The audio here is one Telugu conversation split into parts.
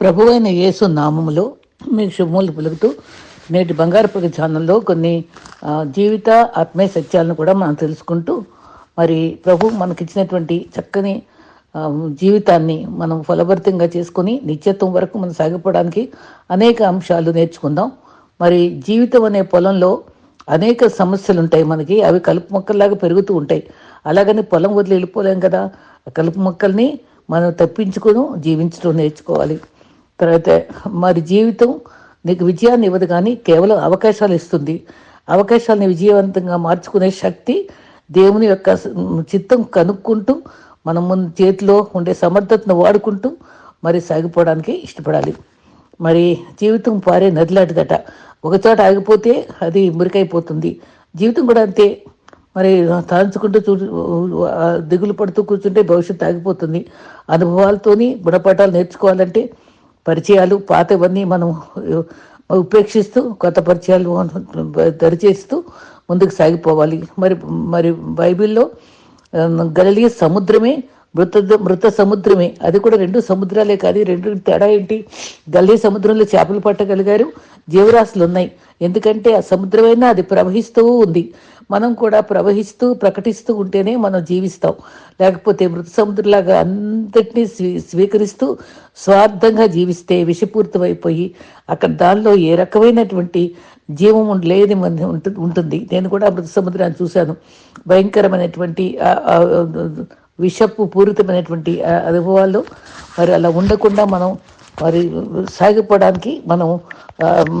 ప్రభు అయిన యేసు నామములో మీకు శుభములు పలుకుతూ నేటి బంగారపు ఛానల్లో కొన్ని జీవిత ఆత్మీయ సత్యాలను కూడా మనం తెలుసుకుంటూ మరి ప్రభు మనకిచ్చినటువంటి చక్కని జీవితాన్ని మనం ఫలభరితంగా చేసుకొని నిత్యత్వం వరకు మనం సాగిపోవడానికి అనేక అంశాలు నేర్చుకుందాం. మరి జీవితం అనే పొలంలో అనేక సమస్యలు ఉంటాయి మనకి అవి కలుపు మొక్కల్లాగా పెరుగుతూ ఉంటాయి. అలాగని పొలం వదిలి వెళ్ళిపోలేం కదా కలుపు మొక్కల్ని మనం తప్పించుకుని జీవించడం నేర్చుకోవాలి. తర్వాత మరి జీవితం నీకు విజయాన్ని ఇవ్వదు కానీ కేవలం అవకాశాలు ఇస్తుంది. అవకాశాలని విజయవంతంగా మార్చుకునే శక్తి దేవుని యొక్క చిత్తం కనుక్కుంటూ మనం ముందు చేతిలో ఉండే సమర్థతను వాడుకుంటూ మరి సాగిపోవడానికి ఇష్టపడాలి. మరి జీవితం పారే నదిలాంటిదట ఒకచోట ఆగిపోతే అది మురికైపోతుంది. జీవితం కూడా అంతే. మరి తాంచుకుంటూ చూ దిగులు పడుతూ కూర్చుంటే భవిష్యత్తు ఆగిపోతుంది. అనుభవాలతోని గుణపాఠాలు నేర్చుకోవాలంటే పరిచయాలు పాతవన్నీ మనం ఉపేక్షిస్తూ కొత్త పరిచయాలు దరిచేస్తూ ముందుకు సాగిపోవాలి. మరి మరి బైబిల్లో ఆ, సముద్రమే మృత మృత సముద్రమే. అది కూడా రెండు సముద్రాలే కాదు రెండు తేడా ఏంటి? గల్లీ సముద్రంలో చేపలు పట్టగలిగారు జీవరాశులు ఉన్నాయి ఎందుకంటే ఆ సముద్రమైనా అది ప్రవహిస్తూ ఉంది. మనం కూడా ప్రవహిస్తూ ప్రకటిస్తూ ఉంటేనే మనం జీవిస్తాం. లేకపోతే మృత సముద్రంలాగా అంతటినీ స్వీ స్వీకరిస్తూ స్వార్థంగా జీవిస్తే విషపూరితమైపోయి అక్కడ దానిలో ఏ రకమైనటువంటి జీవం లేని మంది ఉంటుంది. నేను కూడా మృత సముద్రాన్ని చూశాను. భయంకరమైనటువంటి విషపు పూరితమైనటువంటి అనుభవాల్లో మరి అలా ఉండకుండా మనం మరి సాగిపోవడానికి మనం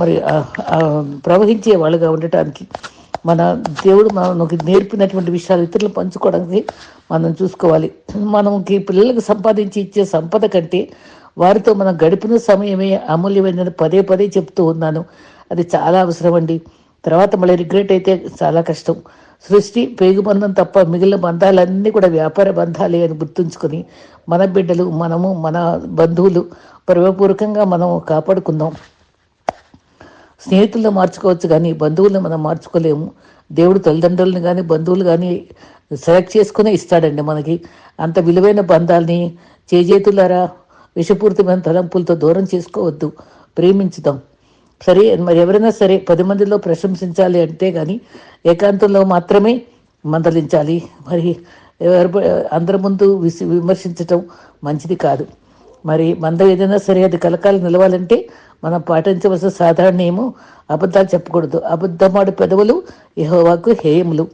మరి ప్రవహించే వాళ్ళుగా ఉండటానికి మన దేవుడు మనకి నేర్పినటువంటి విషయాలు ఇతరులు పంచుకోవడానికి మనం చూసుకోవాలి. మనకి పిల్లలకు సంపాదించి ఇచ్చే సంపద కంటే వారితో మనం గడిపిన సమయమే అమూల్యమైనది పదే పదే చెప్తూ ఉన్నాను. అది చాలా అవసరం అండి. తర్వాత మళ్ళీ రిగ్రెట్ అయితే చాలా కష్టం. సృష్టి పేగు బంధం తప్ప మిగిలిన బంధాలన్నీ కూడా వ్యాపార బంధాలే అని గుర్తుంచుకొని మన బిడ్డలు మనము మన బంధువులు ప్రేమపూర్వకంగా మనం కాపాడుకుందాం. స్నేహితులను మార్చుకోవచ్చు కానీ బంధువులను మనం మార్చుకోలేము. దేవుడు తల్లిదండ్రులను కానీ బంధువులు కానీ సెలెక్ట్ చేసుకునే ఇస్తాడండి మనకి. అంత విలువైన బంధాల్ని చేజేతులారా విషపూరితమైన తలంపులతో దూరం చేసుకోవద్దు. ప్రేమించుదాం. సరే మరి ఎవరైనా సరే పది మందిలో ప్రశంసించాలి అంటే కానీ ఏకాంతంలో మాత్రమే మందలించాలి. మరి ఎవరి అందరి ముందు విమర్శించటం మంచిది కాదు. మరి మంద ఏదైనా సరే అది కలకాలం నిలవాలంటే మనం పాటించవలసిన సాధారణ నియమం అబద్ధాలు చెప్పకూడదు. అబద్ధమాడు పెదవులు యెహోవాకు హేయములు.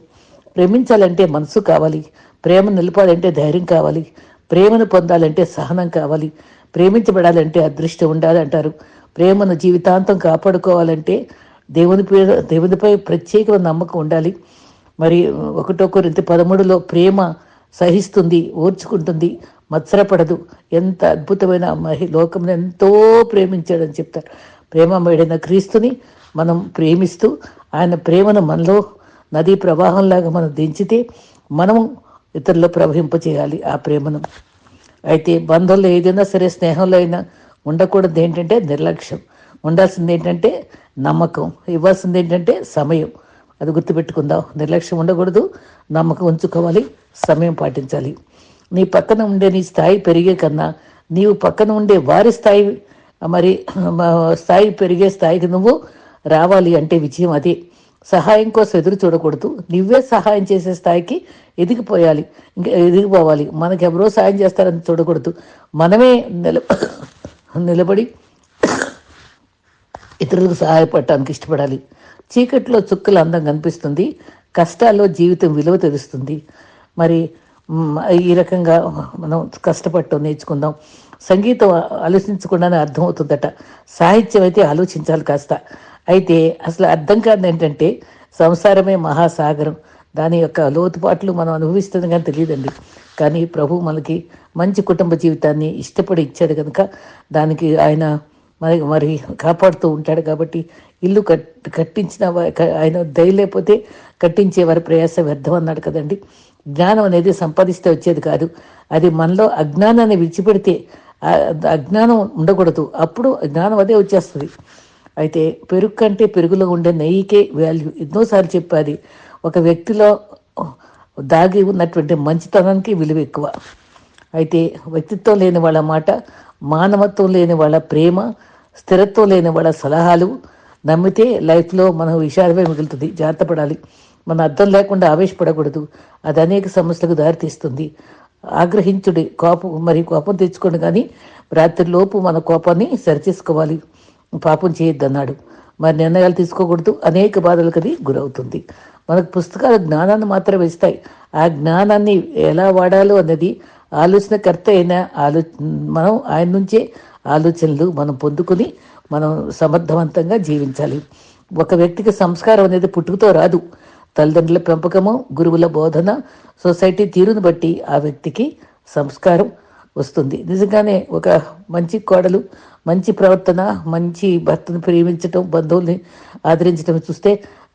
ప్రేమించాలంటే మనసు కావాలి. ప్రేమ నిలపాలంటే ధైర్యం కావాలి. ప్రేమను పొందాలంటే సహనం కావాలి. ప్రేమించబడాలంటే అదృష్టం ఉండాలి అంటారు ప్రేమను జీవితాంతం కాపాడుకోవాలంటే దేవుని పేరు దేవునిపై ప్రత్యేకమైన నమ్మకం ఉండాలి. మరి ఒకటో కొరింత పదమూడులో ప్రేమ సహిస్తుంది ఓర్చుకుంటుంది. మత్సరపడదు. ఎంత అద్భుతమైన మహి లోకంలో ఎంతో ప్రేమించాడని చెప్తారు. ప్రేమమయుడైన క్రీస్తుని మనం ప్రేమిస్తూ ఆయన ప్రేమను మనలో నదీ ప్రవాహంలాగా మనం దించితే మనము ఇతరులు ప్రవహింపచేయాలి ఆ ప్రేమను. అయితే బంధంలో ఏదైనా సరే స్నేహంలో అయినా ఉండకూడదు ఏంటంటే నిర్లక్ష్యం. ఉండాల్సింది ఏంటంటే నమ్మకం. ఇవ్వాల్సింది ఏంటంటే సమయం. అది గుర్తుపెట్టుకుందాం. నిర్లక్ష్యం ఉండకూడదు. నమ్మకం ఉంచుకోవాలి. సమయం పాటించాలి. నీ పక్కన ఉండే నీ స్థాయి పెరిగే కన్నా నీవు పక్కన ఉండే వారి స్థాయి మరి స్థాయి పెరిగే స్థాయికి నువ్వు రావాలి అంటే విజయం అదే. సహాయం కోసం ఎదురు చూడకూడదు. నువ్వే సహాయం చేసే స్థాయికి ఎదిగిపోయాలి. ఇంకా ఎదిగిపోవాలి. మనకి ఎవరో సాయం చేస్తారని చూడకూడదు. మనమే నిల నిలబడి ఇతరులకు సహాయపడటానికి ఇష్టపడాలి. చీకట్లో చుక్కలు అందం కనిపిస్తుంది. కష్టాల్లో జీవితం విలువ తెలుస్తుంది. మరి ఈ రకంగా మనం కష్టపడటం నేర్చుకుందాం సంగీతం ఆలోచించకుండానే అర్థమవుతుందట. సాహిత్యం అయితే ఆలోచించాలి కాస్త. అయితే అసలు అర్థం కాదు ఏంటంటే సంసారమే మహాసాగరం. దాని యొక్క లోతుపాట్లు మనం అనుభవిస్తుంది కానీ తెలియదండి. కానీ ప్రభు మనకి మంచి కుటుంబ జీవితాన్ని ఇష్టపడి ఇచ్చాడు కనుక దానికి ఆయన మరి మరి కాపాడుతూ ఉంటాడు కాబట్టి ఇల్లు కట్ కట్టించిన ఆయన దయ లేకపోతే కట్టించే వారి ప్రయాస వ్యర్థం అన్నాడు కదండి. జ్ఞానం అనేది సంపాదిస్తే వచ్చేది కాదు. అది మనలో అజ్ఞానాన్ని విడిచిపెడితే అజ్ఞానం ఉండకూడదు. అప్పుడు జ్ఞానం అదే వచ్చేస్తుంది. అయితే పెరుగు కంటే పెరుగులో ఉండే నెయ్యికే వాల్యూ ఎన్నోసార్లు చెప్పాది. ఒక వ్యక్తిలో దాగి ఉన్నటువంటి మంచితనానికి విలువ ఎక్కువ. అయితే వ్యక్తిత్వం లేని వాళ్ళ మాట మానవత్వం లేని వాళ్ళ ప్రేమ స్థిరత్వం లేని వాళ్ళ సలహాలు నమ్మితే లైఫ్లో మనం విషాదమే మిగులుతుంది. జాగ్రత్త పడాలి. మన అర్థం లేకుండా ఆవేశపడకూడదు. అది అనేక సమస్యలకు దారితీస్తుంది. ఆగ్రహించుడి కోపం మరి కోపం తెచ్చుకోండి కానీ రాత్రిలోపు మన కోపాన్ని సరిచేసుకోవాలి. పాపం చేయొద్దన్నాడు. మరి నిర్ణయాలు తీసుకోకూడదు. అనేక బాధలకు అది గురవుతుంది. మనకు పుస్తకాలు జ్ఞానాన్ని మాత్రమే ఇస్తాయి. ఆ జ్ఞానాన్ని ఎలా వాడాలో అన్నది ఆలోచనకర్త అయిన ఆలో మనం ఆయన నుంచే ఆలోచనలు మనం పొందుకుని మనం సమర్థవంతంగా జీవించాలి. ఒక వ్యక్తికి సంస్కారం అనేది పుట్టుకతో రాదు. తల్లిదండ్రుల పెంపకము గురువుల బోధన సొసైటీ తీరును బట్టి ఆ వ్యక్తికి సంస్కారం వస్తుంది. నిజంగానే ఒక మంచి కోడలు మంచి ప్రవర్తన మంచి భర్తను ప్రేమించటం బంధువుల్ని ఆదరించడం చూస్తే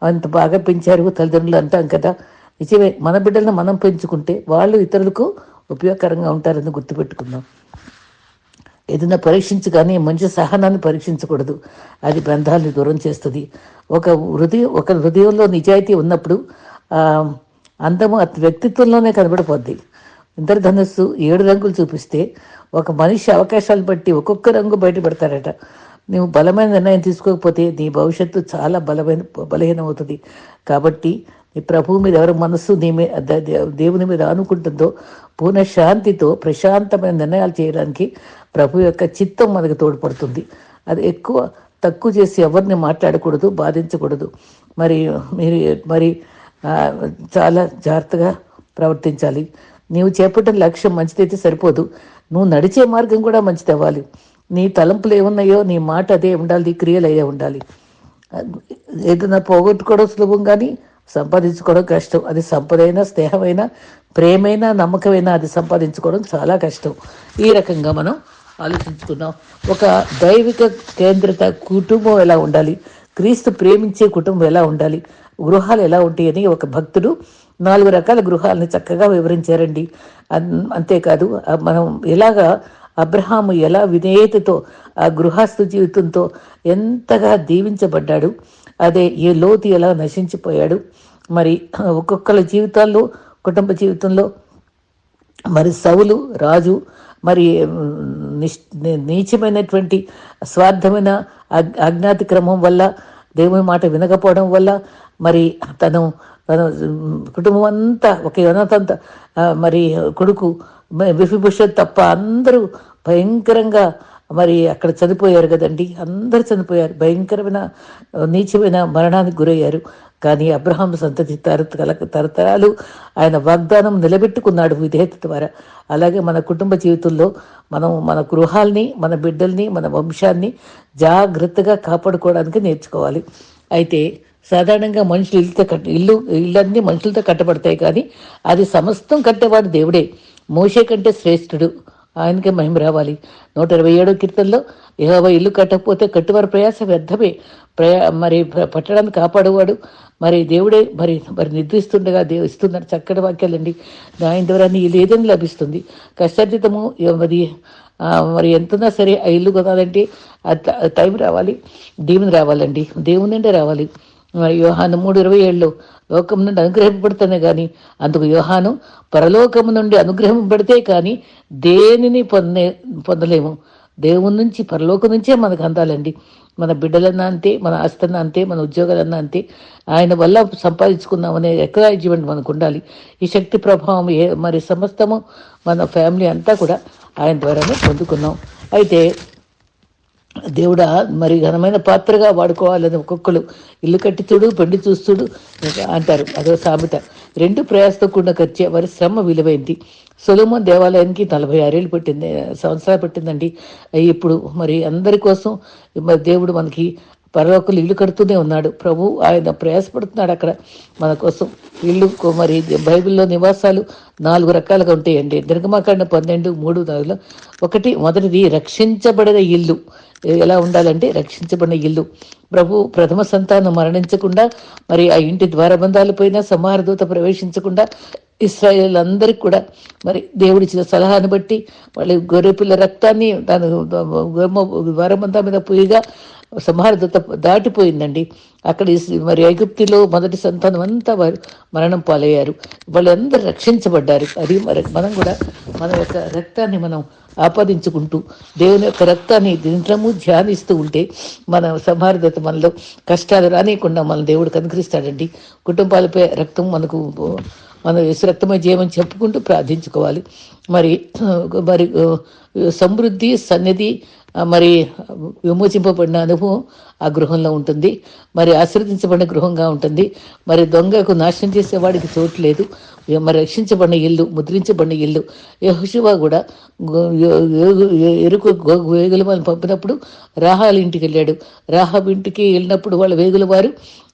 అంత బాగా పెంచారు తల్లిదండ్రులు అంటాం కదా. నిజమే మన బిడ్డలను మనం పెంచుకుంటే వాళ్ళు ఇతరులకు ఉపయోగకరంగా ఉంటారని గుర్తుపెట్టుకుందాం. ఏదైనా పరీక్షించు కానీ మంచి సహనాన్ని పరీక్షించకూడదు. అది బంధాలని దూరం చేస్తుంది. ఒక హృదయం ఒక హృదయంలో నిజాయితీ ఉన్నప్పుడు అందము అతని వ్యక్తిత్వంలోనే కనబడిపోద్ది. ఇంద్రధనుస్సు ఏడు రంగులు చూపిస్తే ఒక మనిషి అవకాశాలు బట్టి ఒక్కొక్క రంగు బయటపెడతాడట నువ్వు బలమైన నిర్ణయం తీసుకోకపోతే నీ భవిష్యత్తు చాలా బలమైన బలహీనమవుతుంది. కాబట్టి నీ ప్రభువు మీద ఎవరి మనస్సు నీ మీద దేవుని మీద ఆనుకుంటుందో పూర్ణశాంతితో ప్రశాంతమైన నిర్ణయాలు చేయడానికి ప్రభు యొక్క చిత్తం మనకు తోడ్పడుతుంది. అది ఎక్కువ తక్కువ చేసి ఎవరిని మాట్లాడకూడదు బాధించకూడదు. మరి మీరు మరి చాలా జాగ్రత్తగా ప్రవర్తించాలి. నీవు చేపట్టిన లక్ష్యం మంచిదైతే సరిపోదు. నువ్వు నడిచే మార్గం కూడా మంచిది అవ్వాలి నీ తలంపులు ఏమున్నాయో నీ మాట అదే ఉండాలి నీ క్రియలు అదే ఉండాలి. ఏదైనా పోగొట్టుకోవడం సులభం కానీ సంపాదించుకోవడం కష్టం. అది సంపదైనా స్నేహమైనా ప్రేమైనా నమ్మకమైనా అది సంపాదించుకోవడం చాలా కష్టం. ఈ రకంగా మనం ఆలోచించుకున్నాం ఒక దైవిక కేంద్రిత కుటుంబం ఎలా ఉండాలి? క్రీస్తు ప్రేమించే కుటుంబం ఎలా ఉండాలి? గృహాలు ఎలా ఉంటాయని ఒక భక్తుడు నాలుగు రకాల గృహాలని చక్కగా వివరించారండి. అన్- అంతేకాదు మనం ఎలాగా అబ్రహాము ఎలా విధేయతతో ఆ గృహస్థు జీవితంతో ఎంతగా దీవించబడ్డాడు అదే ఏ లోతు ఎలా నశించిపోయాడు మరి ఒక్కొక్కళ్ళ జీవితాల్లో కుటుంబ జీవితంలో మరి సౌలు రాజు మరి నిష్ నీచమైనటువంటి స్వార్థమైన అగ్- అజ్ఞాతి క్రమం వల్ల దేవుని మాట వినకపోవడం వల్ల మరి తను తన కుటుంబం అంతా ఒక యువతంతా మరి కొడుకు విఫిభూషణ్ తప్ప అందరూ భయంకరంగా మరి అక్కడ చనిపోయారు కదండి. అందరు చనిపోయారు. భయంకరమైన నీచమైన మరణానికి గురయ్యారు. కానీ అబ్రహాం సంతతి తర తరతరాలు ఆయన వాగ్దానం నిలబెట్టుకున్నాడు విధేయత ద్వారా. అలాగే మన కుటుంబ జీవితంలో మనం మన గృహాల్ని మన బిడ్డల్ని మన వంశాన్ని జాగ్రత్తగా కాపాడుకోవడానికి నేర్చుకోవాలి. అయితే సాధారణంగా మనుషులు ఇల్లుతో కట్ ఇల్లు ఇళ్ళన్నీ మనుషులతో కట్టబడతాయి కానీ అది సమస్తం కట్టేవాడు దేవుడే. మోషే కంటే శ్రేష్ఠుడు. ఆయనకే మహిమ రావాలి. నూట ఇరవై ఏడో కీర్తనలో యెహోవా ఇల్లు కట్టకపోతే కట్టువారి ప్రయాస వ్యర్థమే. ప్రయా మరి పట్టడానికి కాపాడేవాడు. మరి దేవుడే మరి మరి నిద్రిస్తుండగా దేవు ఇస్తున్నారు చక్కటి వాక్యాలండి. ఆయన ద్వారా నీ ఇల్లు ఏదైనా లభిస్తుంది. కష్టార్జితము మరి మరి ఎంతున్నా సరే ఆ ఇల్లు కొనాలంటే టైం రావాలి. దేవుని రావాలండి. దేవుని నుండే రావాలి. మరి యోహాను మూడు ఇరవై ఏళ్ళు లోకం నుండి అనుగ్రహింపబడుతుంది కానీ అందుకు యోహాను పరలోకము నుండి అనుగ్రహింపబడితే కానీ దేనిని పొందే పొందలేము. దేవుని నుంచి పరలోకం నుంచే మనకు అందాలండి. మన బిడ్డలన్నా అంతే మన ఆస్తన్నా అంతే మన ఉద్యోగాలన్నా అంతే. ఆయన వల్ల సంపాదించుకున్నామనే ఎక్రాయిజ్మెంట్ మనకు ఉండాలి ఈ శక్తి ప్రభావం ఏ మరి సమస్తము మన ఫ్యామిలీ అంతా కూడా ఆయన ద్వారానే పొందుకున్నాం. అయితే దేవుడా మరి ఘనమైన పాత్రగా వాడుకోవాలని ఒక్కొక్కరు. ఇల్లు కట్టి చూడు పెండి చూస్తుడు అంటారు. అదో సామెత. రెండు ప్రయాసతో కూడిన ఖర్చే వారి శ్రమ విలువైంది. సొలోమోన్ దేవాలయానికి నలభై ఆరేళ్ళు పెట్టింది సంవత్సరాలు పెట్టిందండి. ఇప్పుడు మరి అందరి కోసం మరి దేవుడు మనకి పరలోకలు ఇల్లు కడుతూనే ఉన్నాడు. ప్రభు ఆయన ప్రయాసపడుతున్నాడు అక్కడ మన కోసం. ఇల్లు మరి బైబిల్లో నివాసాలు నాలుగు రకాలుగా ఉంటాయండి. నిర్గమాకాండ పన్నెండు మూడు నాలుగులో ఒకటి మొదటిది రక్షించబడిన ఇల్లు. ఎలా ఉండాలంటే రక్షించబడిన ఇల్లు. ప్రభు ప్రథమ సంతానం మరణించకుండా మరి ఆ ఇంటి ద్వారబంధాలు పోయినా సమారదూత ప్రవేశించకుండా ఇస్రాయేల్ అందరికి కూడా మరి దేవుడిచ్చిన సలహాను బట్టి వాళ్ళ గొర్రెపిల్ల రక్తాన్ని తను ద్వారబంధం మీద పోయిగా సంహారదత దాటిపోయిందండి. అక్కడ మరి ఐగుప్తిలో మొదటి సంతానం అంతా వారు మరణం పాలయ్యారు. వాళ్ళందరూ రక్షించబడ్డారు. అది మరి మనం కూడా మన యొక్క రక్తాన్ని మనం ఆపాదించుకుంటూ దేవుని యొక్క రక్తాన్ని దినము ధ్యానిస్తూ ఉంటే మన సంహారదత మనలో కష్టాలు రానియకుండా మన దేవుడు కనుకరిస్తాడండి. కుటుంబాలపై రక్తం మనకు మన యేసు రక్తమే చేయమని చెప్పుకుంటూ ప్రార్థించుకోవాలి. మరి మరి సమృద్ధి సన్నిధి మరి విమోచింపబడిన అనుభవం ఆ గృహంలో ఉంటుంది. మరి ఆశీర్వదించబడిన గృహంగా ఉంటుంది. మరి దొంగకు నాశనం చేసేవాడికి చోటు లేదు. మరి రక్షించబడిన ఇల్లు ముద్రించబడిన ఇల్లు. యహుశివా కూడా ఎరుకు గో- వేగుల వాళ్ళని పంపినప్పుడు రాహాల ఇంటికి వెళ్ళాడు. రాహాబ్ ఇంటికి వెళ్ళినప్పుడు వాళ్ళ వేగుల వారు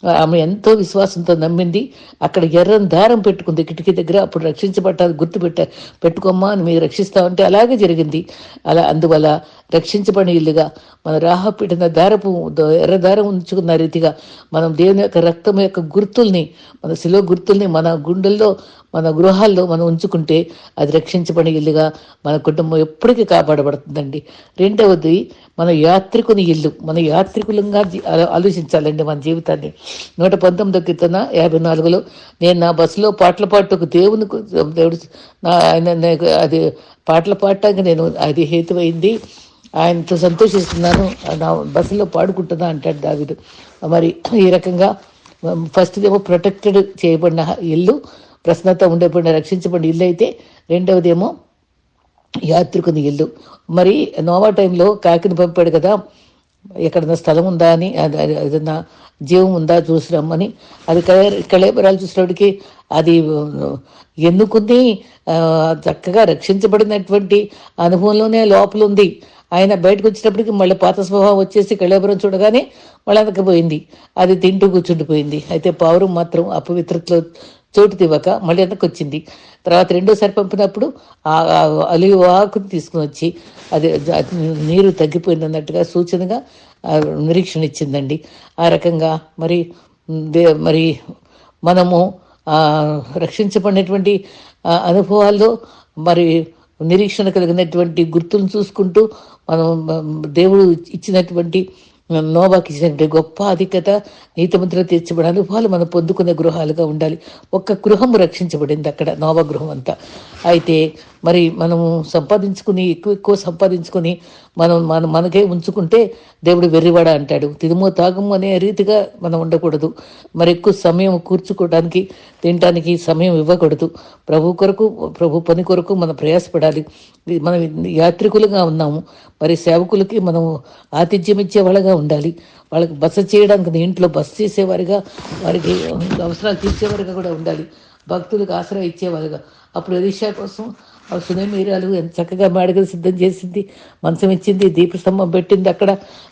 ఆమె ఎంతో విశ్వాసంతో నమ్మింది. అక్కడ ఎర్రని దారం పెట్టుకుంది. కిటికీ దగ్గర అప్పుడు రక్షించబట్టారు గుర్తు పెట్ట పెట్టుకోమ్మా అని మీరు రక్షిస్తామంటే అలాగే జరిగింది. అలా అందువల్ల రక్షించబడిన ఇల్లుగా మన రాహ పెట్టిన దారపు ద- ఎర్ర దారం ఉంచుకున్న రీతిగా మనం దేవుని యొక్క రక్తం యొక్క గుర్తుల్ని మన శిలో గుర్తుల్ని మన గుండెల్లో మన గృహాల్లో మనం ఉంచుకుంటే అది రక్షించబడిన ఇల్లుగా మన కుటుంబం ఎప్పటికీ కాపాడబడుతుందండి. రెండవది మన యాత్రికుని ఇల్లు. మన యాత్రికులంగా ఆలోచించాలండి మన జీవితాన్ని. నూట పంతొమ్మిదో కీర్తన యాభై నాలుగులో నేను నా బస్సులో పాటల పాటకు దేవుని దేవుడు నా ఆయన అది పాటలు పాడటానికి నేను అది హేతువైంది. ఆయనతో సంతోషిస్తున్నాను. నా బస్సులో పాడుకుంటుందా అంటాడు దావిదు. మరి ఈ రకంగా ఫస్ట్ ఏమో ప్రొటెక్టెడ్ చేయబడిన ఇల్లు ప్రశ్నత ఉండేపడిన రక్షించబడిన ఇల్లు అయితే రెండవదేమో యాత్రికుని ఇల్లు. మరి నోవా టైంలో కాకిని పంపాడు కదా ఎక్కడన్నా స్థలం ఉందా అని అది- ఏదన్నా జీవం ఉందా చూసి రమ్మని. అది కళేబరాలు చూసినప్పటికి అది ఎన్నుకుని చక్కగా రక్షించబడినటువంటి అనుభవంలోనే లోపల ఉంది ఆయన బయటకు వచ్చినప్పటికి మళ్ళీ పాత స్వభావం వచ్చేసి కళేబరం చూడగానే మళ్ళీ వెనక్కి అది తింటూ కూర్చుండిపోయింది అయితే పావురం మాత్రం అపవిత్రతలో చోటు తివ్వక మళ్ళీ వెనక్కి వచ్చింది. తర్వాత రెండోసారి పంపినప్పుడు ఆ ఆ ఆకుని తీసుకుని వచ్చి అది నీరు తగ్గిపోయింది అన్నట్టుగా సూచనగా నిరీక్షణ ఇచ్చిందండి. ఆ రకంగా మరి దే మరి మనము రక్షించబడినటువంటి అనుభవాల్లో మరి నిరీక్షణ కలిగినటువంటి గుర్తులను చూసుకుంటూ మనం దేవుడు ఇచ్చినటువంటి నోవాకి ఇచ్చినటువంటి గొప్ప అధికత నీతిమంతులు తీర్చబడిన అనుభవాలు మనం పొందుకునే గృహాలుగా ఉండాలి. ఒక్క గృహము రక్షించబడింది అక్కడ నోవా గృహం అంతా. అయితే మరి మనము సంపాదించుకుని ఎక్కువ ఎక్కువ సంపాదించుకుని మనం మన మనకే ఉంచుకుంటే దేవుడు వెర్రివాడ అంటాడు. తిరుమో తాగము అనే రీతిగా మనం ఉండకూడదు. మరి ఎక్కువ సమయం కూర్చుకోవడానికి తినడానికి సమయం ఇవ్వకూడదు. ప్రభు కొరకు ప్రభు పని కొరకు మనం ప్రయాసపడాలి. మనం యాత్రికులుగా ఉన్నాము. మరి సేవకులకి మనం ఆతిథ్యం ఇచ్చే వాళ్ళగా ఉండాలి. వాళ్ళకి బస చేయడానికి ఇంట్లో బస చేసేవారిగా వారికి అవసరాలు తీర్చేవారిగా కూడా ఉండాలి. భక్తులకు ఆసరా ఇచ్చేవారుగా. అప్పుడు ఎలీషా కోసం ఆ సునేమీరాలు ఎంత చక్కగా మాడగలు సిద్ధం చేసింది మంచం ఇచ్చింది దీపస్తంభం పెట్టింది అక్కడ.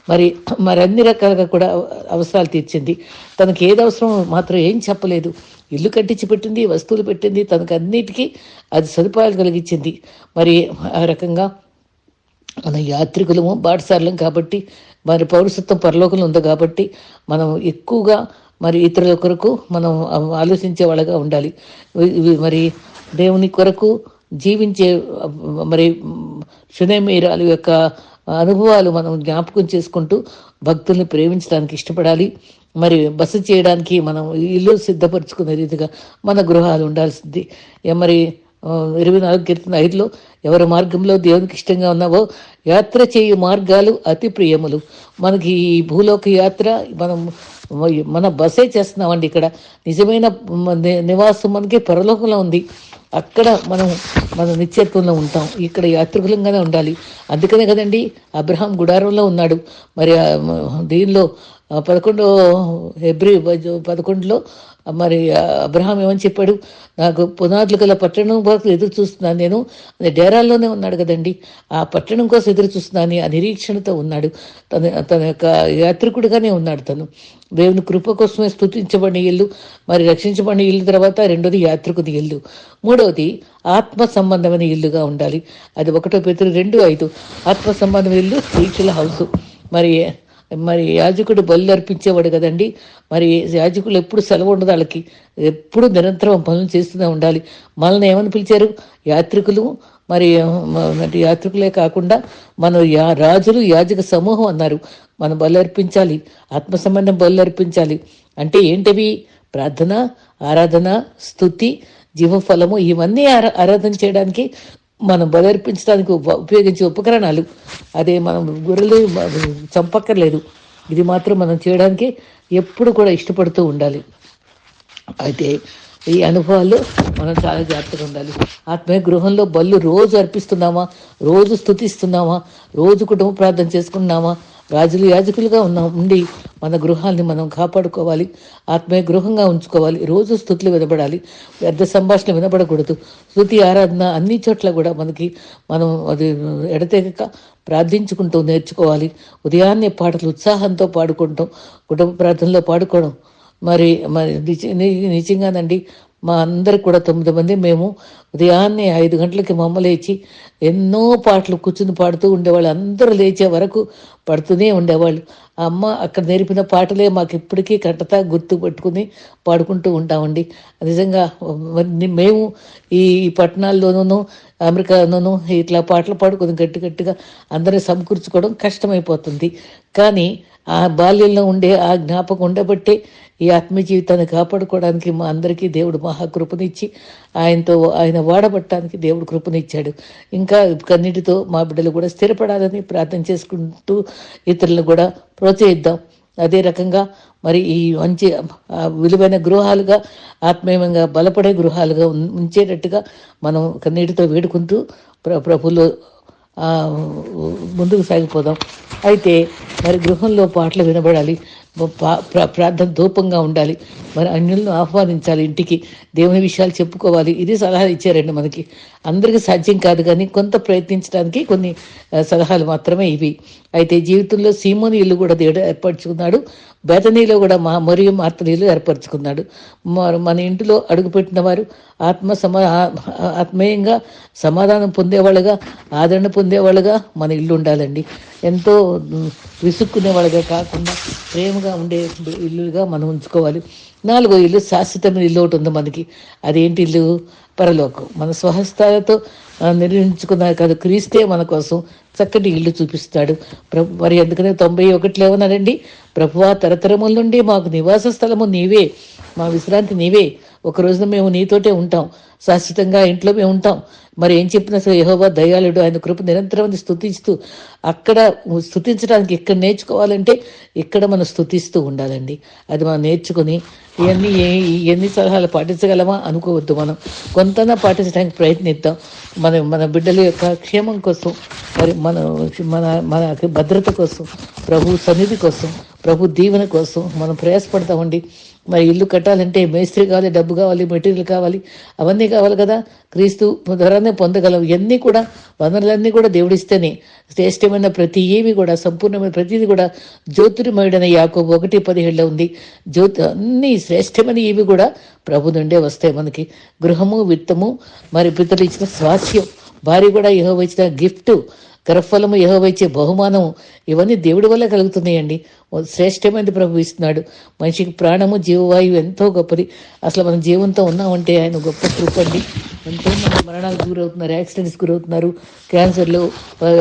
మరి మరి అన్ని రకాలుగా కూడా అవసరాలు తీర్చింది. తనకి ఏది అవసరం మాత్రం ఏం చెప్పలేదు. ఇల్లు కట్టించి పెట్టింది వస్తువులు పెట్టింది తనకు అన్నిటికీ అది సదుపాయాలు కలిగించింది. మరి ఆ రకంగా మన యాత్రికులము బాటసారులం కాబట్టి మరి పౌరసత్వం పరలోకంలో ఉంది కాబట్టి మనం ఎక్కువగా మరి ఇతరుల కొరకు మనం ఆలోచించే వాళ్ళగా ఉండాలి. ఇవి మరి దేవుని కొరకు జీవించే మరి శునేమీరాలు యొక్క అనుభవాలు మనం జ్ఞాపకం చేసుకుంటూ భక్తుల్ని ప్రేమించడానికి ఇష్టపడాలి. మరి బస చేయడానికి మనం ఇల్లు సిద్ధపరచుకునే రీతిగా మన గృహాలు ఉండాల్సింది. మరి ఇరవై నాలుగు కీర్తన ఐదులో ఎవరి మార్గంలో దేవునికి ఇష్టంగా ఉన్నావో యాత్ర చేయు మార్గాలు అతి ప్రియములు. మనకి ఈ భూలోక యాత్ర మనం మన బసే చేస్తున్నామండి ఇక్కడ. నిజమైన నివాసం మనకి పరలోకంలో ఉంది. అక్కడ మనం మన నిత్యత్వంలో ఉంటాం. ఇక్కడ యాత్రికులంగానే ఉండాలి. అందుకనే కదండి అబ్రహాం గుడారంలో ఉన్నాడు. మరి దీనిలో పదకొండో ఎబ్రి పదకొండులో మరి అబ్రహాం ఏమని చెప్పాడు? నాకు పునాదులు గల పట్టణం కోసం ఎదురు చూస్తున్నాను నేను. అది డేరాల్లోనే ఉన్నాడు కదండి. ఆ పట్టణం కోసం ఎదురు చూస్తున్నాను. ఆ నిరీక్షణతో ఉన్నాడు. తన తన యొక్క యాత్రికుడుగానే ఉన్నాడు తను. దేవుని కృప కోసమే స్థుతించబడిన ఇల్లు మరి రక్షించబడిన ఇల్లు తర్వాత రెండోది యాత్రికుని ఇల్లు. మూడవది ఆత్మ సంబంధమైన ఇల్లుగా ఉండాలి. అది ఒకటో పెతురు రెండు ఐదు. ఆత్మ సంబంధమైన ఇల్లు స్త్రీచుల హౌస్. మరి మరి యాజకుడు బలు అర్పించేవాడు కదండి. మరి యాజకులు ఎప్పుడు సెలవు ఉండదు వాళ్ళకి. ఎప్పుడు నిరంతరం పనులు చేస్తూనే ఉండాలి. మనల్ని ఏమని పిలిచారు? యాత్రికులు. మరి యాత్రికులే కాకుండా మన యా రాజులు యాజక సమూహం అన్నారు. మనం బలు అర్పించాలి. ఆత్మ సంబంధం బలు అర్పించాలి. అంటే ఏంటవి? ప్రార్థన ఆరాధన స్థుతి జీవఫలము ఇవన్నీ ఆరా ఆరాధన చేయడానికి మనం బలర్పించడానికి ఉపయోగించే ఉపకరణాలు. అదే మనం గొర్రెలు చంపక్కర్లేదు. ఇది మాత్రం మనం చేయడానికి ఎప్పుడు కూడా ఇష్టపడుతూ ఉండాలి. అయితే ఈ అనుభవాల్లో మనం చాలా జాగ్రత్తగా ఉండాలి. ఆత్మీయ గృహంలో బళ్ళు రోజు అర్పిస్తున్నామా? రోజు స్థుతిస్తున్నామా రోజు కుటుంబ ప్రార్థన చేసుకున్నామా రాజులు యాజకులుగా ఉన్నాం ఉండి మన గృహాల్ని మనం కాపాడుకోవాలి. ఆత్మీయ గృహంగా ఉంచుకోవాలి. రోజు స్థుతులు వినబడాలి. పెద్ద సంభాషణ వినబడకూడదు. స్థుతి ఆరాధన అన్ని చోట్ల కూడా మనకి మనం అది ఎడతెగక ప్రార్థించుకుంటూ నేర్చుకోవాలి. ఉదయాన్నే పాటలు ఉత్సాహంతో పాడుకుంటాం. కుటుంబ ప్రార్థనలో పాడుకోవడం. మరి మరి నిజంగానండి మా అందరికి కూడా తొమ్మిది మంది మేము ఉదయాన్నే ఐదు గంటలకి మమ్మ లేచి ఎన్నో పాటలు కూర్చుని పాడుతూ ఉండేవాళ్ళు. అందరూ లేచే వరకు పడుతూనే ఉండేవాళ్ళు. అమ్మ అక్కడ నేర్పిన పాటలే మాకు ఇప్పటికీ కట్టతా గుర్తు పెట్టుకుని పాడుకుంటూ ఉంటామండి. నిజంగా మేము ఈ పట్టణాల్లోనూ అమెరికాలోనూ ఇట్లా పాటలు పాడుకొని గట్టి గట్టిగా అందరూ సమకూర్చుకోవడం కష్టమైపోతుంది కానీ ఆ బాల్యంలో ఉండే ఆ జ్ఞాపకం ఉండబట్టే ఈ ఆత్మీయ జీవితాన్ని కాపాడుకోవడానికి మా అందరికీ దేవుడు మహాకృపనిచ్చి ఆయనతో ఆయన వాడబట్టడానికి దేవుడు కృపనిచ్చాడు. ఇంకా కన్నిటితో మా బిడ్డలు కూడా స్థిరపడాలని ప్రార్థన చేసుకుంటూ ఇతరులను కూడా ప్రోత్సహిద్దాం. అదే రకంగా మరి ఈ మంచి విలువైన గృహాలుగా ఆత్మీయంగా బలపడే గృహాలుగా ఉం- ఉంచేటట్టుగా మనం కన్నీటితో వేడుకుంటూ ప్ర ప్రభులో ముందుకు సాగిపోదాం. అయితే మరి గృహంలో పాటలు వినబడాలి. ప్రార్థన ధూపంగా ఉండాలి. మరి అన్యులను ఆహ్వానించాలి ఇంటికి. దేవుని విషయాలు చెప్పుకోవాలి. ఇది సలహాలు ఇచ్చారండి మనకి. అందరికీ సాధ్యం కాదు కానీ కొంత ప్రయత్నించడానికి కొన్ని సలహాలు మాత్రమే ఇవి. అయితే జీవితంలో సీమోని ఇల్లు కూడా దేవుడు ఏర్పరచుకున్నాడు. బేతనీలో కూడా మా మరియు మార్తనీలు ఏర్పరచుకున్నాడు. మన ఇంటిలో అడుగుపెట్టిన వారు ఆత్మ సమా ఆత్మీయంగా సమాధానం పొందేవాళ్ళుగా ఆదరణ పొందేవాళ్ళుగా మన ఇల్లు ఉండాలండి. ఎంతో విసుక్కునేవాళ్ళుగా కాకుండా ప్రేమగా ఉండే ఇల్లుగా మనం ఉంచుకోవాలి. నాలుగో ఇల్లు శాశ్వతమైన ఇల్లు ఒకటి ఉంది మనకి. అదేంటి ఇల్లు? పరలోకం. మన స్వహస్తాలతో ఆ, నిర్మించుకున్న కాదు క్రీస్తే మన కోసం చక్కటి ఇల్లు చూపిస్తాడు. ప్రభు మరి ఎందుకనే తొంభై ఒకటిలో ఏమన్నారండి ప్రభువా తరతరముల నుండి మాకు నివాస స్థలము నీవే. మా విశ్రాంతి నీవే. ఒక రోజున మేము నీతోటే ఉంటాం. శాశ్వతంగా ఇంట్లో మేము ఉంటాం. మరి ఏం చెప్పినా సరే యెహోవా దయాళుడు. ఆయన కృప నిరంతరం స్థుతిస్తూ అక్కడ స్థుతించడానికి ఇక్కడ నేర్చుకోవాలంటే ఇక్కడ మనం స్థుతిస్తూ ఉండాలండి. అది మనం నేర్చుకుని ఇవన్నీ ఎన్ని సలహాలు పాటించగలమా అనుకోవద్దు మనం. కొంతనా పాటించడానికి ప్రయత్నిద్దాం. మన మన బిడ్డల యొక్క క్షేమం కోసం మరి మన మన మన భద్రత కోసం ప్రభు సన్నిధి కోసం ప్రభు దీవెన కోసం మనం ప్రయాసపడతామండి. మరి ఇల్లు కట్టాలంటే మేస్త్రి కావాలి డబ్బు కావాలి మెటీరియల్ కావాలి అవన్నీ కావాలి కదా. క్రీస్తు ధరనే పొందగలం ఇవన్నీ కూడా వనరులన్నీ కూడా దేవుడిస్తేనే. శ్రేష్టమైన ప్రతి ఏవి కూడా సంపూర్ణమైన ప్రతిదీ కూడా జ్యోతిర్మయుడైన యాకోబు ఒకటి పదిహేడులో ఉంది. జ్యోతి అన్ని శ్రేష్టమైన ఏవి కూడా ప్రభు నుండే వస్తాయి మనకి. గృహము విత్తము మరి పితలు ఇచ్చిన స్వాస్యం భార్య కూడా యహో ఇచ్చిన గిఫ్ట్. గర్భఫలము యహో ఇచ్చే బహుమానము ఇవన్నీ దేవుడి వల్ల కలుగుతున్నాయండి. శ్రేష్టమైనది ప్రభు ఇస్తున్నాడు. మనిషికి ప్రాణము జీవవాయువు ఎంతో గొప్పది. అసలు మనం జీవంతో ఉన్నామంటే ఆయన గొప్ప కృపండి. ఎంతో మంది మరణాలకు గురవుతున్నారు యాక్సిడెంట్స్ గురవుతున్నారు క్యాన్సర్లు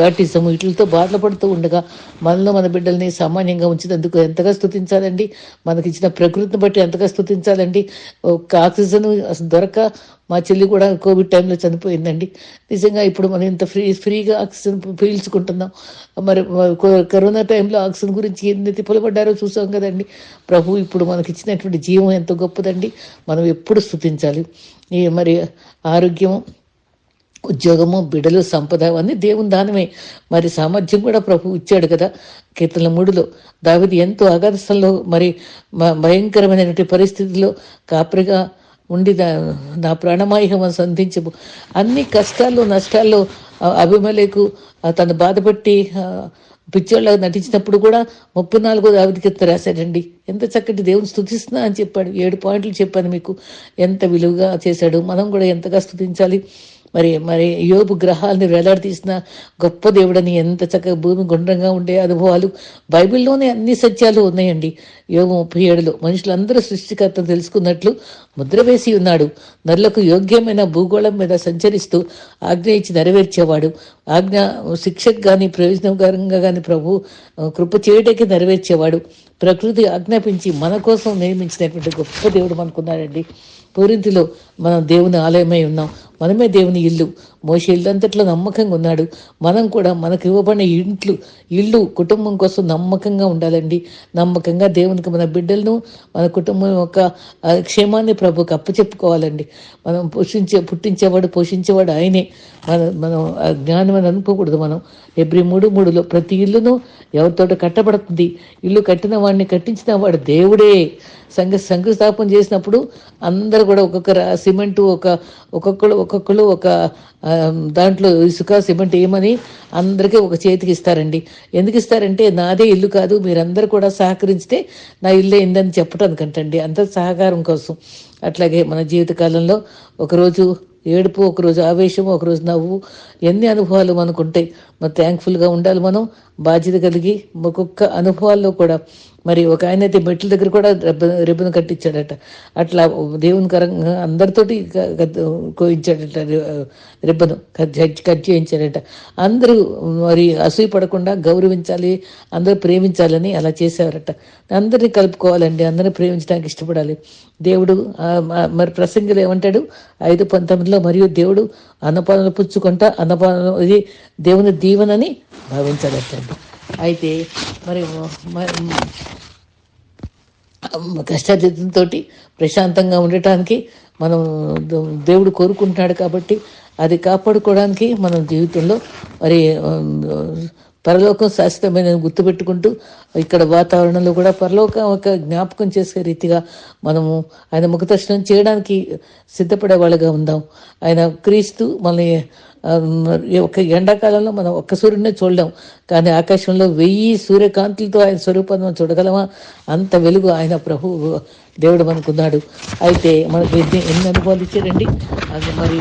ఆర్టిజం వీటితో బాధపడుతూ ఉండగా మనలో మన బిడ్డల్ని సామాన్యంగా ఉంచినందుకు ఎంతగా స్థుతించాలండి మనకి ఇచ్చిన ప్రకృతిని బట్టి ఎంతగా స్థుతించాలండి ఒక ఆక్సిజన్ అసలు దొరక మా చెల్లి కూడా కోవిడ్ టైంలో చనిపోయిందండి. నిజంగా ఇప్పుడు మనం ఇంత ఫ్రీ ఫ్రీగా ఆక్సిజన్ పీల్చుకుంటున్నాం. మరి కరోనా టైంలో ఆక్సిజన్ గురించి ఎన్ని తిప్పలపడ్డారో చూసాం కదండి. ప్రభు ఇప్పుడు మనకి ఇచ్చినటువంటి జీవం ఎంత గొప్పదండి. మనం ఎప్పుడు స్థుతించాలి ఈ మరి ఆరోగ్యము ఉద్యోగము బిడలు సంపద అవన్నీ దేవుని దానమే. మరి సామర్థ్యం కూడా ప్రభు ఇచ్చాడు కదా. కీర్తనల మూడులో దావిది ఎంతో అగాధస్థంలో మరి భయంకరమైనటువంటి పరిస్థితుల్లో కాపరిగా ఉండి దా- నా ప్రాణమాయుహం సంధించము అన్ని కష్టాల్లో నష్టాల్లో అభిమలేకు తను బాధపెట్టి పిచ్చోళ్ళగా నటించినప్పుడు కూడా ముప్పై నాలుగో దావిది రాశాడండి. ఎంత చక్కటి దేవుని స్థుతిస్తున్నా అని చెప్పాడు. ఏడు పాయింట్లు చెప్పాను మీకు. ఎంత విలువగా చేశాడు. మనం కూడా ఎంతగా స్థుతించాలి మరి మరి యోబు గ్రహాలని వేలాడదీసిన గొప్ప దేవుడని ఎంత చక్కగా భూమి గుండ్రంగా ఉండే అనుభవాలు బైబిల్లోనే అన్ని సత్యాలు ఉన్నాయండి. యోగు ముప్పై ఏడులో మనుషులందరూ సృష్టికర్త తెలుసుకున్నట్లు ముద్ర వేసి ఉన్నాడు. నరులకు యోగ్యమైన భూగోళం మీద సంచరిస్తూ ఆజ్ఞ ఇచ్చి నెరవేర్చేవాడు. ఆజ్ఞ శిక్షకు కానీ ప్రయోజనకరంగా కానీ ప్రభు కృప చేయడానికి నెరవేర్చేవాడు. ప్రకృతి ఆజ్ఞాపించి మన కోసం నియమించినటువంటి గొప్ప దేవుడు మనకున్నాడండి. పూరింతిలో మనం దేవుని ఆలయమై ఉన్నాం. మనమే దేవుని ఇల్లు. మోసే ఇల్లంతట్లో నమ్మకంగా ఉన్నాడు. మనం కూడా మనకు ఇవ్వబడిన ఇంట్లు ఇల్లు కుటుంబం కోసం నమ్మకంగా ఉండాలండి. నమ్మకంగా దేవునికి మన బిడ్డలను మన కుటుంబం యొక్క క్షేమాన్ని ప్రభుకి అప్పచెప్పుకోవాలండి. మనం పోషించే పుట్టించేవాడు పోషించేవాడు ఆయనే. మన మనం జ్ఞానం అని అనుకోకూడదు మనం. ఎబ్రి మూడు మూడులో ప్రతి ఇల్లును ఎవరితోట కట్టబడుతుంది? ఇల్లు కట్టిన వాడిని కట్టించిన వాడు దేవుడే. సంఘ శంకుస్థాపన చేసినప్పుడు అందరూ కూడా ఒక్కొక్క రాసి సిమెంటు ఒక ఒక్కొక్కరు ఒక్కొక్కరు ఒక దాంట్లో ఇసుక సిమెంట్ ఏమని అందరికీ ఒక చేతికి ఇస్తారండి. ఎందుకు ఇస్తారంటే నాదే ఇల్లు కాదు మీరందరూ కూడా సహకరిస్తే నా ఇల్లు అయిందని చెప్పడానికంటండి అంత సహకారం కోసం. అట్లాగే మన జీవితకాలంలో ఒకరోజు ఏడుపు ఒకరోజు ఆవేశం ఒకరోజు నవ్వు ఎన్ని అనుభవాలు మనకు ఉంటాయి. మరి థ్యాంక్ఫుల్గా ఉండాలి మనం. బాధ్యత కలిగి ఒక్కొక్క అనుభవాల్లో కూడా. మరి ఒక ఆయన అయితే మెట్ల దగ్గర కూడా రిబ్బన్ కట్టించాడట. అట్లా దేవుని కరంగా అందరితోటి కోయించాడట రిబ్బన్ కట్ చేయించాడట. అందరూ మరి అసూయ పడకుండా గౌరవించాలి అందరూ ప్రేమించాలని అలా చేసేవారట. అందరినీ కలుపుకోవాలండి అందరినీ ప్రేమించడానికి ఇష్టపడాలి. దేవుడు మరి ప్రసంగులు ఏమంటాడు? ఐదు పంతొమ్మిదిలో మరియు దేవుడు అన్నపానలు పుచ్చుకుంటా అన్నపానలు ఇది దేవుని దీవెనని భావించాడటండి అయితే మరి మ- కష్టాతీతంతో ప్రశాంతంగా ఉండటానికి మనం దేవుడు కోరుకుంటున్నాడు కాబట్టి అది కాపాడుకోవడానికి మనం జీవితంలో మరి పరలోకం శాశ్వతమైన గుర్తుపెట్టుకుంటూ ఇక్కడ వాతావరణంలో కూడా పరలోకం ఒక జ్ఞాపకం చేసే రీతిగా మనము ఆయన ముఖదర్శనం చేయడానికి సిద్ధపడే వాళ్ళగా ఉందాం. ఆయన క్రీస్తు మనల్ని ఒక ఎండాకాలంలో మనం ఒక్క సూర్యుడినే చూడలేం. కానీ ఆకాశంలో వెయ్యి సూర్యకాంతులతో ఆయన స్వరూపాన్ని మనం చూడగలమా? అంత వెలుగు ఆయన ప్రభు దేవుడు మనకున్నాడు. అయితే మనకు ఎన్ని ఎన్ని అనుభవాలు ఇచ్చారండి అది మరి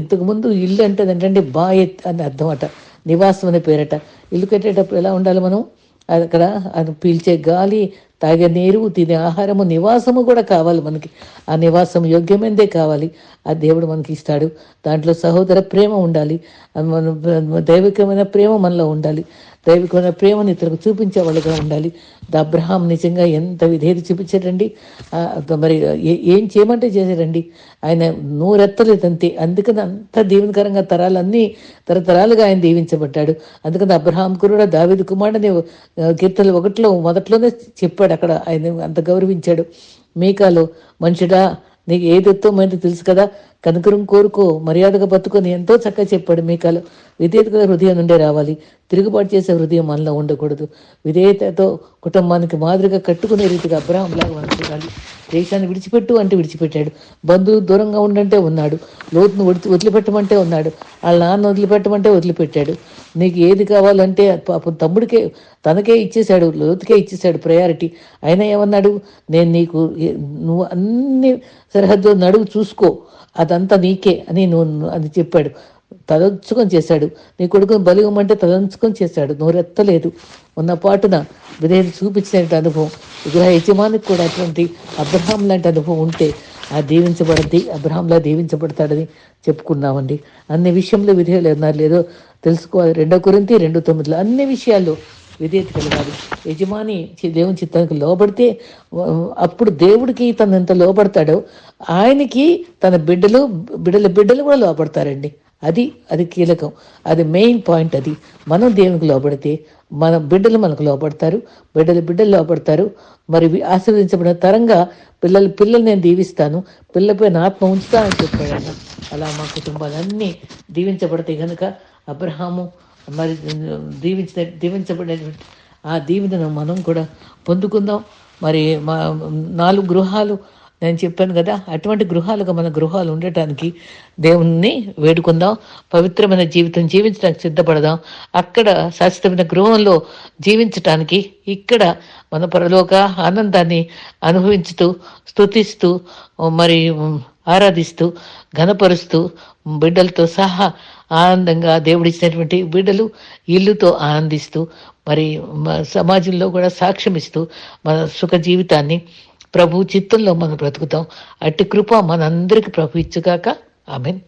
ఇంతకుముందు ఇల్లు అంటే ఏంటంటే బాయ్ అని అర్థం అట. నివాసం అనే పేరట. ఇల్లు కట్టేటప్పుడు ఎలా ఉండాలి మనం? అక్కడ అది పీల్చే గాలి తాగే నీరు తినే ఆహారము నివాసము కూడా కావాలి మనకి. ఆ నివాసం యోగ్యమైనదే కావాలి. ఆ దేవుడు మనకి ఇస్తాడు. దాంట్లో సహోదర ప్రేమ ఉండాలి. దైవికమైన ప్రేమ మనలో ఉండాలి. దైవికమైన ప్రేమను ఇతరులకు చూపించే వాళ్ళుగా ఉండాలి. అబ్రహాం నిజంగా ఎంత విధేయత చూపించారండి మరి ఏ- ఏం చేయమంటే చేశారండి ఆయన నూరెత్తలేదంతే. అందుకని అంత దీవెనకరంగా తరాలన్నీ తరతరాలుగా ఆయన దీవించబడ్డాడు. అందుకని అబ్రహాం కూడా దావేది కుమారుడని కీర్తనలు ఒకటిలో మొదట్లోనే చెప్పాడు అక్కడ. ఆయన అంత గౌరవించాడు. మీకాలో మనుషుడా నీకు ఏది ఉత్తమమైనది తెలుసు కదా? కనుకరం కోరుకో మర్యాదగా బతుకొని ఎంతో చక్కగా చెప్పాడు మీకాలో. విధేయత హృదయం నుండే రావాలి. తిరుగుబాటు చేసే హృదయం మనలో ఉండకూడదు. విధేయతతో కుటుంబానికి మాదిరిగా కట్టుకునే రీతిగా అబ్రాహం లాగా మనం చూడాలి. దేశాన్ని విడిచిపెట్టు అంటే విడిచిపెట్టాడు. బంధువు దూరంగా ఉండంటే ఉన్నాడు. లోతును వదిలిపెట్టమంటే ఉన్నాడు. వాళ్ళ నాన్న వదిలిపెట్టమంటే వదిలిపెట్టాడు. నీకు ఏది కావాలంటే పాపం తమ్ముడికే తనకే ఇచ్చేశాడు లోతుకే ఇచ్చేశాడు ప్రయారిటీ అయినా ఏమన్నాడు? నేను నీకు నువ్వు అన్ని సరిహద్దు నడువు చూసుకో. అదంతా నీకే అని నువ్వు అని చెప్పాడు. తలంచుకొని చేశాడు. నీ కొడుకుని బలి ఇవ్వమంటే తలంచుకొని చేశాడు. నోరెత్తలేదు. ఉన్న పాటున విధేయత చూపించినటువంటి అనుభవం. విగ్రహ యజమానికి కూడా అటువంటి అబ్రహాం లాంటి అనుభవం ఉంటే ఆ దీవించబడద్ది. అబ్రహాంలా దీవించబడతాడని చెప్పుకున్నామండి. అన్ని విషయంలో విధేయులు ఉన్నారు లేదో తెలుసుకోవాలి. రెండో కొరింతి రెండు తొమ్మిదిలో అన్ని విషయాల్లో విధేయత కలగాలి. యజమాని దేవుని చిత్తానికి లోబడితే అప్పుడు దేవుడికి తను ఎంత లోబడతాడో ఆయనకి తన బిడ్డలు బిడ్డల బిడ్డలు కూడా లోబడతారండి. అది అది కీలకం. అది మెయిన్ పాయింట్ అది. మనం దేవునికి లోబడితే మన బిడ్డలు మనకు లోపడతారు బిడ్డలు బిడ్డలు లోపడతారు మరి ఆశీర్వదించబడిన తరంగా పిల్లలు పిల్లలు నేను దీవిస్తాను పిల్లపై నా ఆత్మ ఉంచుతానని చెప్పాడు అలా మా కుటుంబాలన్నీ దీవించబడతాయి కనుక అబ్రహాము మరి దీవించిన దీవించబడినటువంటి ఆ దీవెనను మనం కూడా పొందుకుందాం. మరి మా నాలుగు గృహాలు నేను చెప్పాను కదా అటువంటి గృహాలుగా మన గృహాలు ఉండటానికి దేవుణ్ణి వేడుకుందాం. పవిత్రమైన జీవితం జీవించడానికి సిద్ధపడదాం. అక్కడ శాశ్వతమైన గృహంలో జీవించటానికి ఇక్కడ మన పరలోక ఆనందాన్ని అనుభవించుతూ స్థుతిస్తూ మరి ఆరాధిస్తూ ఘనపరుస్తూ బిడ్డలతో సహా ఆనందంగా దేవుడిచ్చినటువంటి బిడ్డలు ఇల్లుతో ఆనందిస్తూ మరి మ- సమాజంలో కూడా సాక్ష్యం ఇస్తూ మన సుఖ జీవితాన్ని ప్రభు చిత్తంలో మనం బ్రతుకుతాం. అట్టి కృప మనందరికీ ప్రభు ఇచ్చుగాక. ఆమెన్.